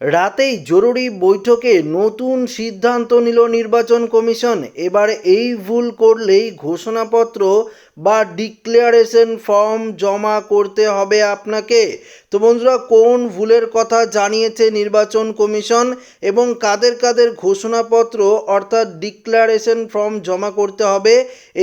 রাতেই জরুরি বৈঠকে নতুন সিদ্ধান্ত নিল নির্বাচন কমিশন। এবার এই ভুল করলেই ঘোষণাপত্র বা ডিক্লারেশন ফর্ম জমা করতে হবে আপনাকে। তো বন্ধুরা, কোন ভুলের কথা জানিয়েছে নির্বাচন কমিশন এবং কাদের কাদের ঘোষণাপত্র অর্থাৎ ডিক্লারেশন ফর্ম জমা করতে হবে,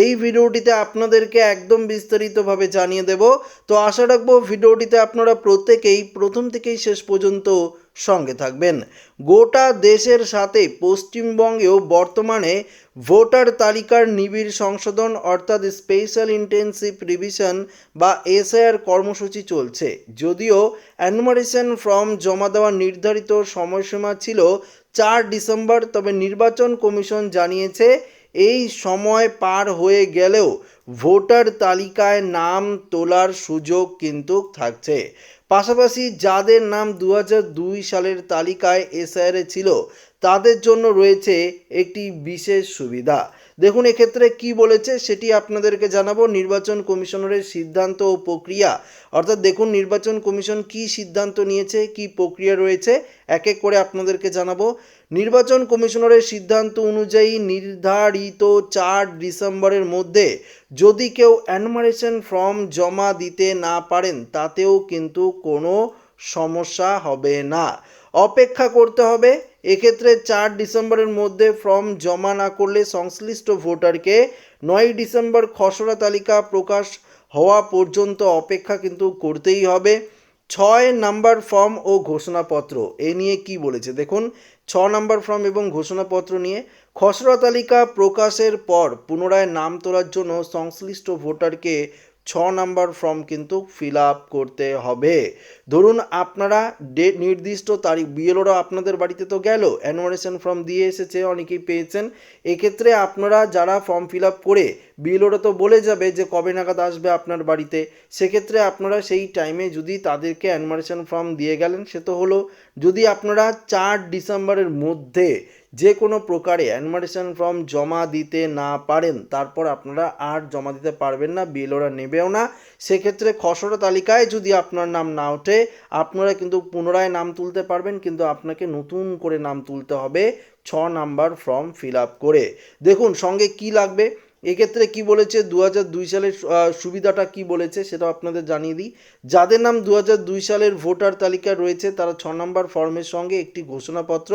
এই ভিডিওটিতে আপনাদেরকে একদম বিস্তারিতভাবে জানিয়ে দেব। তো আশা রাখব, ভিডিওটিতে আপনারা প্রত্যেকেই, প্রথম থেকেই শেষ পর্যন্ত সঙ্গে থাকবেন। গোটা দেশের সাথে পশ্চিমবঙ্গেও বর্তমানে ভোটার তালিকার নিবিড় সংশোধন অর্থাৎ স্পেশাল ইন্টেনসিভ রিভিশন বা এসআইআর কর্মসূচি চলছে। যদিও অ্যানুমারেশন ফর্ম জমা দেওয়ার নির্ধারিত সময়সীমা ছিল চার ডিসেম্বর, তবে নির্বাচন কমিশন জানিয়েছে এই সময় পার হয়ে গেলেও ভোটার তালিকায় নাম তোলার সুযোগ কিন্তু থাকছে। পাশাপাশি যাদের নাম দু দুই সালের তালিকায় এসআইআরে ছিল, তাদের জন্য রয়েছে একটি বিশেষ সুবিধা। দেখুন, এক্ষেত্রে কি বলেছে সেটি আপনাদেরকে জানাব। নির্বাচন কমিশনারের সিদ্ধান্ত ও প্রক্রিয়া। অর্থাৎ দেখুন, নির্বাচন কমিশন কি সিদ্ধান্ত নিয়েছে, কি প্রক্রিয়া রয়েছে, এক এক করে আপনাদেরকে জানাব। নির্বাচন কমিশনারের সিদ্ধান্ত অনুযায়ী নির্ধারিত চার ডিসেম্বরের মধ্যে যদি কেউ অ্যানমারেশন ফর্ম জমা দিতে না পারেন, তাতেও কিন্তু কোনো সমস্যা হবে না। অপেক্ষা করতে হবে। এক্ষেত্রে চার ডিসেম্বরের মধ্যে ফর্ম জমা না করলে সংশ্লিষ্ট ভোটারকে নয় ডিসেম্বর খসড়া তালিকা প্রকাশ হওয়া পর্যন্ত অপেক্ষা কিন্তু করতেই হবে। ছয় নাম্বার ফর্ম ও ঘোষণাপত্র, এ নিয়ে কি বলেছে? দেখুন ছ নাম্বার ফর্ম এবং ঘোষণাপত্র নিয়ে খসড়া তালিকা প্রকাশের পর পুনরায় নাম তোলার জন্য সংশ্লিষ্ট ভোটারকে ছ নাম্বার ফর্ম কিন্তু ফিল আপ করতে হবে। ধরুন আপনারা ডেট নির্দিষ্ট তারিখ, বিএলওরা আপনাদের বাড়িতে তো গেল, অ্যানুয়ারেশন ফর্ম দিয়ে এসেছে, অনেকেই পেয়েছেন। এক্ষেত্রে আপনারা যারা ফর্ম ফিল আপ করে, বিএলওরা তো বলে যাবে যে কবে নাগাদ আসবে আপনার বাড়িতে, সেক্ষেত্রে আপনারা সেই টাইমে যদি তাদেরকে অ্যানুয়ারেশন ফর্ম দিয়ে গেলেন, সে তো হলো, যদি আপনারা চার ডিসেম্বরের মধ্যে যে কোনো প্রকারে অ্যানমারেশন ফর্ম জমা দিতে না পারেন, তারপর আপনারা আর জমা দিতে পারবেন না, বিএলওরা নেবেও না। সেক্ষেত্রে খসড়া তালিকায় যদি আপনার নাম না ওঠে, আপনারা কিন্তু পুনরায় নাম তুলতে পারবেন, কিন্তু আপনাকে নতুন করে নাম তুলতে হবে, ছ নাম্বার ফর্ম ফিল আপ করে। দেখুন, সঙ্গে কি লাগবে? এক্ষেত্রে কি বলেছে? দু দুই সালের সুবিধাটা কি বলেছে সেটা আপনাদের জানিয়ে দিই। যাদের নাম দু দুই সালের ভোটার তালিকায় রয়েছে, তারা ছ নম্বর ফর্মের সঙ্গে একটি ঘোষণাপত্র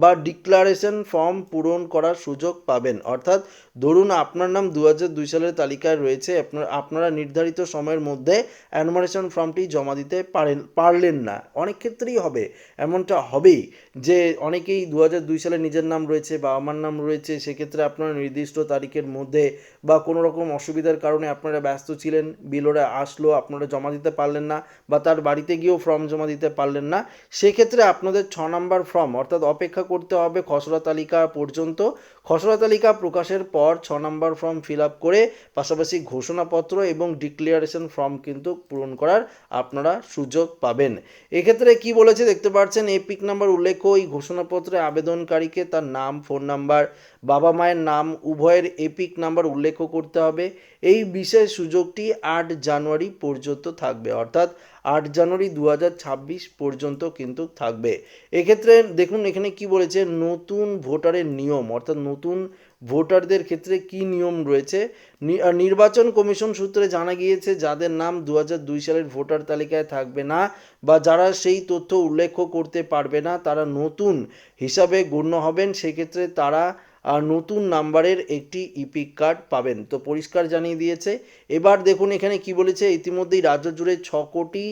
বা ডিক্লারেশন ফর্ম পূরণ করার সুযোগ পাবেন। অর্থাৎ ধরুন আপনার নাম দু দুই সালের তালিকায় রয়েছে, আপনার, আপনারা নির্ধারিত সময়ের মধ্যে অ্যানুমারেশন ফর্মটি জমা দিতে পারেন, পারলেন না। অনেক ক্ষেত্রেই হবে, এমনটা হবেই যে অনেকেই দু দুই সালে নিজের নাম রয়েছে বা আমার নাম রয়েছে, সেক্ষেত্রে আপনারা নির্দিষ্ট তারিখের মধ্যে বা কোনো রকম অসুবিধার কারণে আপনারা ব্যস্ত ছিলেন বিলোরে আসলো, আপনারা জমা দিতে পারলেন না বা তার বাড়িতে গিয়েও ফর্ম জমা দিতে পারলেন না, সেক্ষেত্রে আপনাদের ছ নম্বর ফর্ম অর্থাৎ অপেক্ষা করতে হবে খসড়া তালিকা পর্যন্ত। খসড়া তালিকা প্রকাশের পর ছ নম্বর ফর্ম ফিল আপ করে পাশাপাশি ঘোষণাপত্র এবং ডিক্লারেশন ফর্ম কিন্তু পূরণ করার আপনারা সুযোগ পাবেন। এক্ষেত্রে কি বলেছে দেখতে পাচ্ছেন এপিক নাম্বার উল্লেখ এই ঘোষণাপত্রে আবেদনকারীকে তার নাম ফোন নাম্বার বাবা মায়ের নাম উভয়ের এপিক নাম্বার উল্লেখ করতে হবে। এই বিশেষ সুযোগটি আট জানুয়ারি পর্যন্ত থাকবে। অর্থাৎ আট জানুয়ারি দু হাজার ছাব্বিশ পর্যন্ত কিন্তু থাকবে। এক্ষেত্রে দেখুন, এখানে কি বলেছে? নতুন ভোটারের নিয়ম। অর্থাৎ নতুন ভোটারদের ক্ষেত্রে কি নিয়ম রয়েছে? নির্বাচন কমিশন সূত্রে জানা গিয়েছে, যাদের নাম দু দুই সালের ভোটার তালিকায় থাকবে না বা যারা সেই তথ্য উল্লেখ করতে পারবে না, তারা নতুন হিসাবে গণ্য হবেন। সেক্ষেত্রে তারা নতুন নাম্বারের একটি ইপিক কার্ড পাবেন। তো পরিষ্কার জানিয়ে দিয়েছে। এবার দেখুন এখানে কি বলেছে। ইতিমধ্যেই রাজ্য জুড়ে ছ কোটি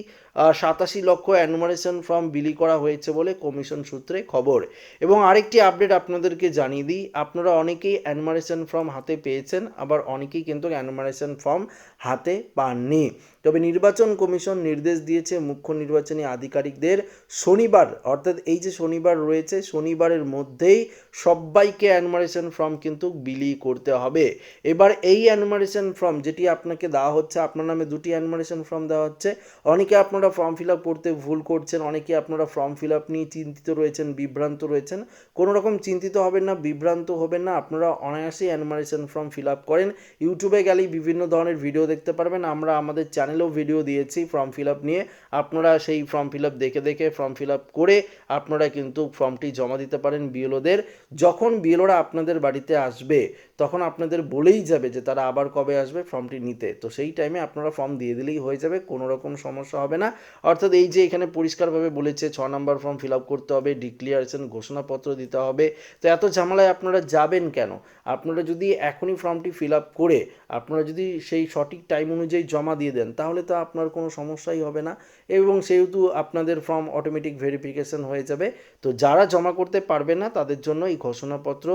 সাতাশি লক্ষ অ্যানুমারেশন ফর্ম বিলি করা হয়েছে বলে কমিশন সূত্রে খবর। এবং আরেকটি আপডেট আপনাদেরকে জানিয়ে দিই। আপনারা অনেকেই অ্যানুমারেশন ফর্ম হাতে পেয়েছেন, আবার অনেকেই কিন্তু অ্যানুমারেশন ফর্ম হাতে পাননি। তবে নির্বাচন কমিশন নির্দেশ দিয়েছে, মুখ্য নির্বাচনী আধিকারিকদের শনিবার, অর্থাৎ এই যে শনিবার রয়েছে, শনিবারের মধ্যেই সবাইকে অ্যানুমারেশন ফর্ম কিন্তু বিলি করতে হবে। এবার এই অ্যানুমারেশন ফর্ম যেটি আপনাকে দেওয়া হচ্ছে, আপনার নামে দুটি অ্যানুমারেশন ফর্ম দেওয়া হচ্ছে। অনেকে আপনারা ফর্ম ফিল আপ করতে ভুল করছেন, অনেকে আপনারা ফর্ম ফিল আপ নিয়ে চিন্তিত রয়েছেন, বিভ্রান্ত রয়েছেন। কোনো রকম চিন্তিত হবেন না, বিভ্রান্ত হবেন না, আপনারা অনায়াসেই অ্যানিমারেশন ফর্ম ফিল আপ করেন। ইউটিউবে গেলেই বিভিন্ন ধরনের ভিডিও দেখতে পারবেন। আমরা আমাদের চ্যানেলেও ভিডিও দিয়েছি ফর্ম ফিল আপ নিয়ে। আপনারা সেই ফর্ম ফিল আপ দেখে দেখে ফর্ম ফিল আপ করে আপনারা কিন্তু ফর্মটি জমা দিতে পারেন বিএলওদের যখন বিএলওরা আপনাদের বাড়িতে আসবে তখন আপনাদের বলেই যাবে যে তারা আবার কবে আসবে ফর্মটি নিতে। তো সেই টাইমে আপনারা ফর্ম দিয়ে দিলেই হয়ে যাবে, কোনো রকম সমস্যা হবে না। অর্থাৎ এই যে এখানে পরিষ্কারভাবে বলেছে, ছ নম্বর ফর্ম ফিল আপ করতে হবে ডিক্লিয়ারেশন ঘোষণাপত্র দিতে হবে। তো এত ঝামেলায় আপনারা যাবেন কেন? আপনারা যদি এখনই ফর্মটি ফিল আপ করে, আপনারা যদি সেই সঠিক টাইম অনুযায়ী জমা দিয়ে দেন, তাহলে তো আপনার কোনো সমস্যাই হবে না। এবং সেহেতু আপনাদের ফর্ম অটোমেটিক ভেরিফিকেশন হয়ে যাবে। তো যারা জমা করতে পারবে না, তাদের জন্য এই ঘোষণাপত্র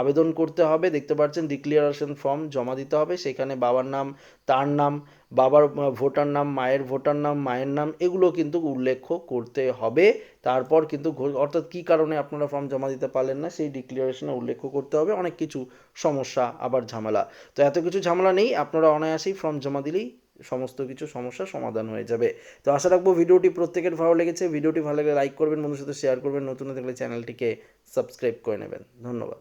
আবেদন করতে হবে। দেখতে পাচ্ছেন ডিক্লিয়ারেশন ফর্ম জমা দিতে হবে। সেখানে বাবার নাম, তার নাম, বাবার ভোটার নাম, মায়ের ভোটার নাম, মায়ের নাম, এগুলো কিন্তু উল্লেখ করতে হবে। তারপর কিন্তু অর্থাৎ কী কারণে আপনারা ফর্ম জমা দিতে পারলেন না, সেই ডিক্লিয়ারেশনে উল্লেখ করতে হবে। অনেক কিছু সমস্যা, আবার ঝামেলা। তো এত কিছু ঝামেলা নেই, আপনারা অনায়াসেই ফর্ম জমা দিলেই সমস্ত কিছু সমস্যার সমাধান হয়ে যাবে। তো আশা রাখব ভিডিওটি প্রত্যেকের ভালো লেগেছে। ভিডিওটি ভালো লাগলে লাইক করবেন বন্ধুর সাথে শেয়ার করবেন। নতুন থাকলে চ্যানেলটিকে সাবস্ক্রাইব করে নেবেন। ধন্যবাদ।